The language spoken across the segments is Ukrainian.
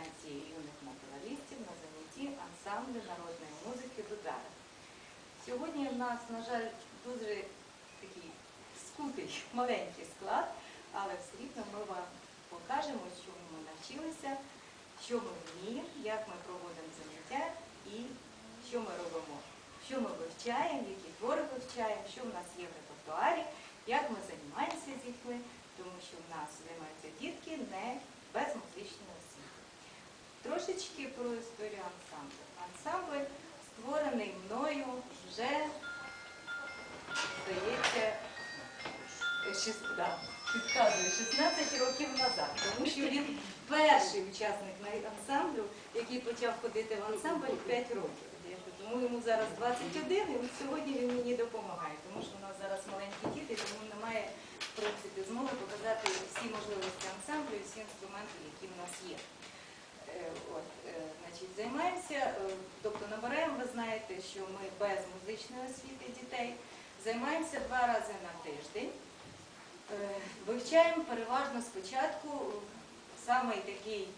конференції юних мотивалістів на занятті ансамблю народної музики Дудари. Сьогодні в нас, на жаль, дуже такий скутий, маленький склад, але все рівно ми вам покажемо, чому ми навчилися, що ми вміємо, як ми проводимо заняття і що ми робимо, що ми вивчаємо, які твори вивчаємо, що в нас є в репертуарі, як ми займаємося з дітьми, тому що в нас займається Трошечки про історію ансамблю. Ансамбль створений мною вже, здається, шість- да, підказую, 16 років назад, тому що він перший учасник ансамблю, який почав ходити в ансамбль 5 років. Тому йому зараз 21, і от сьогодні він мені допомагає, тому що у нас зараз маленькі діти, тому немає в принципі змоги показати всі можливості ансамблю і всі інструменти, які в нас є. Е, От, е, значить, займаємося, е, тобто набираємо, ви знаєте, що ми без музичної освіти дітей, займаємося два рази на тиждень. Вивчаємо переважно спочатку е, самий такий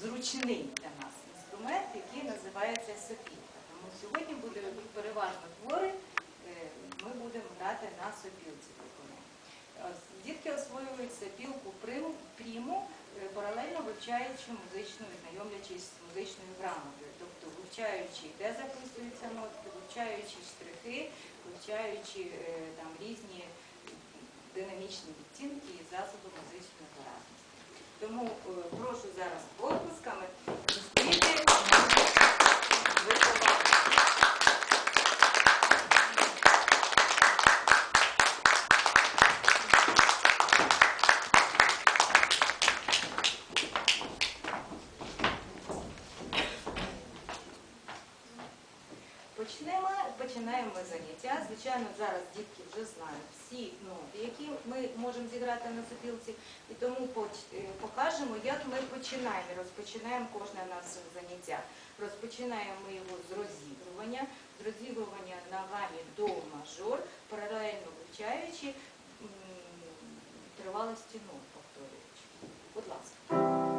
зручний для нас інструмент, який називається сопілка. Тому сьогодні буде переважно твори, вивчаючи музичну, знайомлячись з музичною грамотою, тобто вивчаючи, де записуються нотки, вивчаючи штрихи, вивчаючи е, там різні динамічні відтінки і засоби музичної виразності. Тому е, прошу зараз оплесками зустріти вихованців. Почнемо, починаємо ми заняття. Звичайно, зараз дітки вже знають всі ноти, які ми можемо зіграти на сопілці, і тому е, покажемо, як ми починаємо. Розпочинаємо кожне наше заняття. Розпочинаємо ми його з розігрування, з розігрування на гамі до мажор, паралельно вивчаючи тривалості нот, повторюючи. Будь ласка.